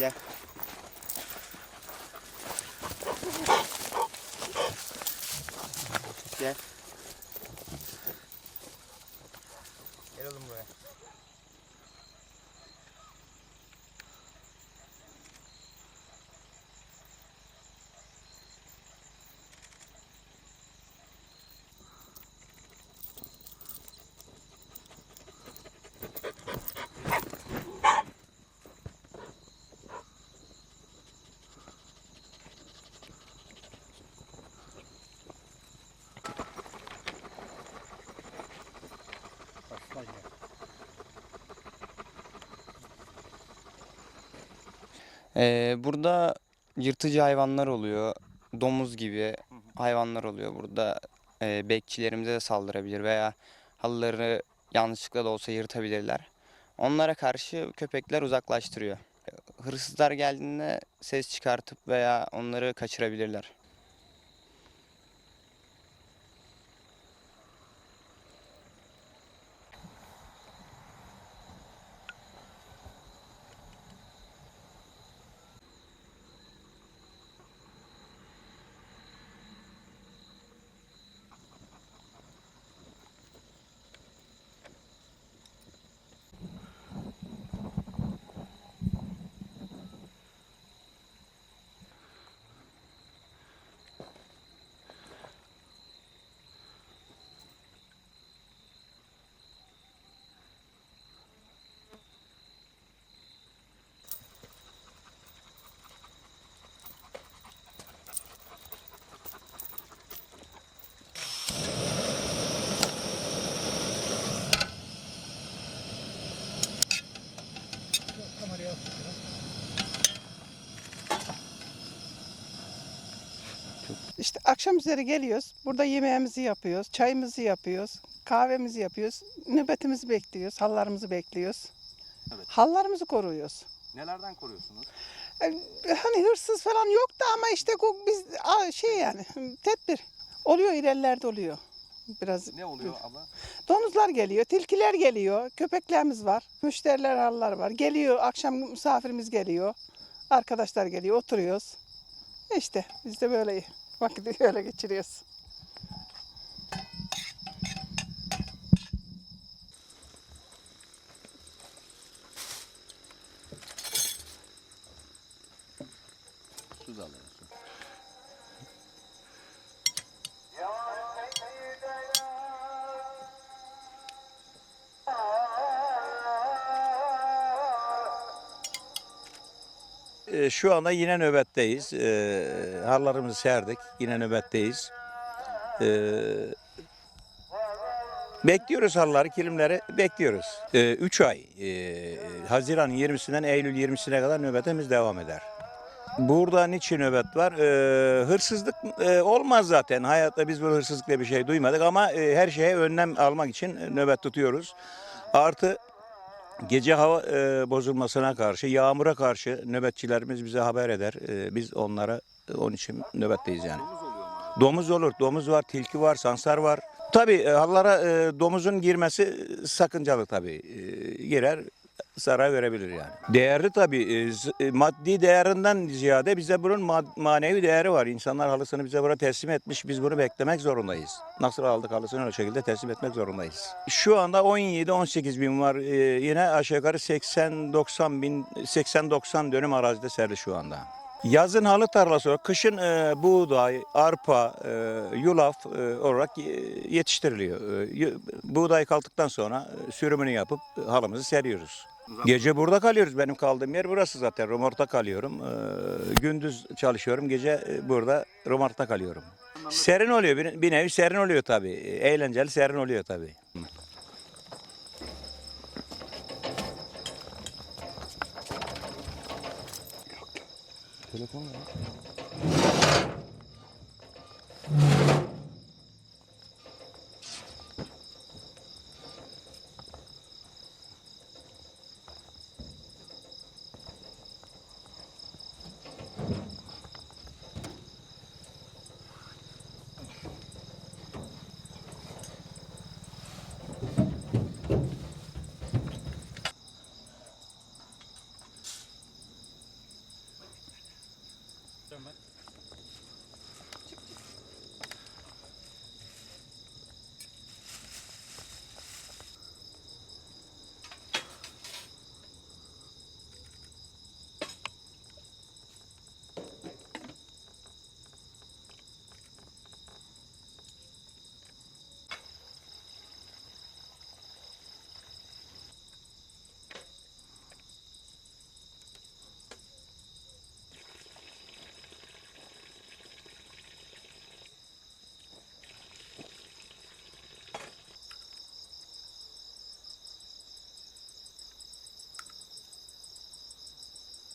я. Ee, burada yırtıcı hayvanlar oluyor. Domuz gibi hayvanlar oluyor burada. Ee, bekçilerimize de saldırabilir veya halıları yanlışlıkla da olsa yırtabilirler. Onlara karşı köpekler uzaklaştırıyor. Hırsızlar geldiğinde ses çıkartıp veya onları kaçırabilirler. İşte akşam üzeri geliyoruz. Burada yemeğimizi yapıyoruz, çayımızı yapıyoruz, kahvemizi yapıyoruz, nöbetimizi bekliyoruz, hallarımızı bekliyoruz. Evet. Hallarımızı koruyoruz. Nelerden koruyorsunuz? E, Hani hırsız falan yoktu ama işte biz şey yani tedbir. Oluyor ilerlerde oluyor. Biraz Ne oluyor abla? domuzlar geliyor, tilkiler geliyor, köpeklerimiz var, müşteriler hallar var. Geliyor akşam misafirimiz geliyor. Arkadaşlar geliyor, oturuyoruz. İşte biz de böyle vakit öyle geçiriyoruz. Su da Ee, Şu anda yine nöbetteyiz. Ee, harlarımızı serdik. Yine nöbetteyiz. Ee, bekliyoruz harları, kilimleri bekliyoruz. 3 ay. ee, Haziran 20'sinden Eylül 20'sine kadar nöbetimiz devam eder. Burada niçin nöbet var? Ee, hırsızlık e, olmaz zaten. Hayatta biz bu hırsızlık diye bir şey duymadık ama e, her şeye önlem almak için nöbet tutuyoruz. Artı Gece hava e, bozulmasına karşı, yağmura karşı nöbetçilerimiz bize haber eder. E, biz onlara e, onun için nöbetteyiz yani. Domuz olur, domuz var, tilki var, sansar var. Tabii e, hallara e, domuzun girmesi sakıncalı tabii. E, girer zarar verebilir yani. Değerli tabii. e, e, maddi değerinden ziyade bize bunun manevi değeri var. İnsanlar halısını bize buraya teslim etmiş. Biz bunu beklemek zorundayız. Nasıl aldık halısını o şekilde teslim etmek zorundayız. Şu anda 17-18 bin var. E, yine aşağı yukarı 80-90 bin, 80-90 dönüm arazide serili şu anda. Yazın halı tarlası olarak, kışın e, buğday, arpa, e, yulaf e, olarak yetiştiriliyor. E, buğday kaldıktan sonra sürümünü yapıp halımızı seriyoruz. Gece burada kalıyoruz. Benim kaldığım yer burası zaten. Romorta kalıyorum. E, gündüz çalışıyorum. Gece e, burada Romorta kalıyorum. Serin oluyor. Bir, bir nevi serin oluyor tabii. Eğlenceli serin oluyor tabii. Telefon var.